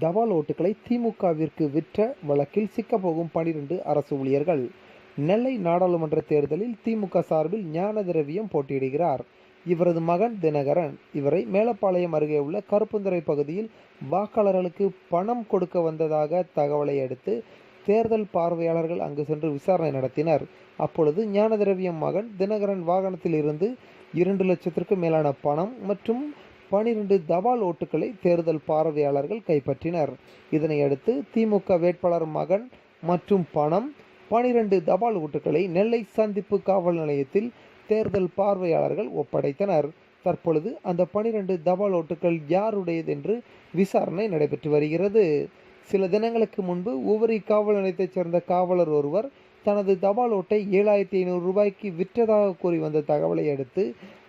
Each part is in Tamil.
தபால் ஓட்டுகளை திமுகவிற்கு விற்ற வழக்கில் சிக்கப்போகும் பனிரெண்டு அரசு ஊழியர்கள். நெல்லை நாடாளுமன்ற தேர்தலில் திமுக சார்பில் ஞான திரவியம் போட்டியிடுகிறார். இவரது மகன் தினகரன். இவரை மேலப்பாளையம் அருகே உள்ள கருப்புந்துறை பகுதியில் வாக்காளர்களுக்கு பணம் கொடுக்க வந்ததாக தகவலை அடுத்து தேர்தல் பார்வையாளர்கள் அங்கு சென்று விசாரணை நடத்தினர். அப்பொழுது ஞான திரவியம் மகன் தினகரன் வாகனத்தில் இருந்து இரண்டு லட்சத்திற்கும் மேலான பணம் மற்றும் பனிரெண்டு தபால் ஓட்டுகளை தேர்தல் பார்வையாளர்கள் கைப்பற்றினர். இதனையடுத்து திமுக வேட்பாளர் மகன் மற்றும் பணம் பனிரெண்டு தபால் ஓட்டுகளை நெல்லை சந்திப்பு காவல் நிலையத்தில் தேர்தல் பார்வையாளர்கள் ஒப்படைத்தனர். தற்பொழுது அந்த பனிரெண்டு தபால் ஓட்டுகள் யாருடையது என்று விசாரணை நடைபெற்று வருகிறது. சில தினங்களுக்கு முன்பு உவரி காவல் நிலையத்தைச் சேர்ந்த காவலர் ஒருவர் தனது தபால் ஓட்டை ஏழாயிரத்தி ஐநூறு ரூபாய்க்கு விற்றதாக கூறி வந்த தகவலை அடுத்து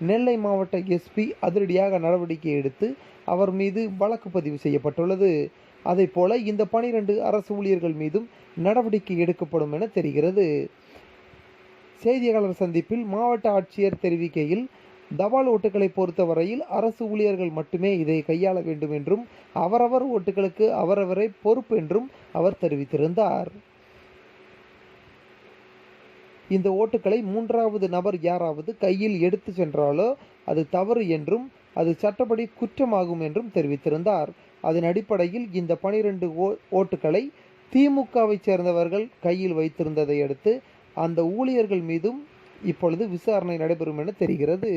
நெல்லை மாவட்ட எஸ்பி அதிரடியாக நடவடிக்கை எடுத்து அவர் மீது வழக்கு பதிவு செய்யப்பட்டுள்ளது. அதே போல இந்த பனிரெண்டு அரசு ஊழியர்கள் மீதும் நடவடிக்கை எடுக்கப்படும் என தெரிகிறது. செய்தியாளர் சந்திப்பில் மாவட்ட ஆட்சியர் தெரிவிக்கையில் தபால் ஓட்டுகளை பொறுத்தவரையில் அரசு ஊழியர்கள் மட்டுமே இதை கையாள வேண்டும் என்றும் அவரவர் ஓட்டுகளுக்கு அவரவரே பொறுப்பு என்றும் அவர் தெரிவித்திருந்தார். இந்த ஓட்டுகளை மூன்றாவது நபர் யாராவது கையில் எடுத்து சென்றாலோ அது தவறு என்றும் அது சட்டப்படி குற்றமாகும் என்றும் தெரிவித்திருந்தார். அதன் அடிப்படையில் இந்த பனிரெண்டு ஓ ஓட்டுகளை திமுகவை சேர்ந்தவர்கள் கையில் வைத்திருந்ததை அடுத்து அந்த ஊழியர்கள் மீதும் இப்பொழுது விசாரணை நடைபெறும் என தெரிகிறது.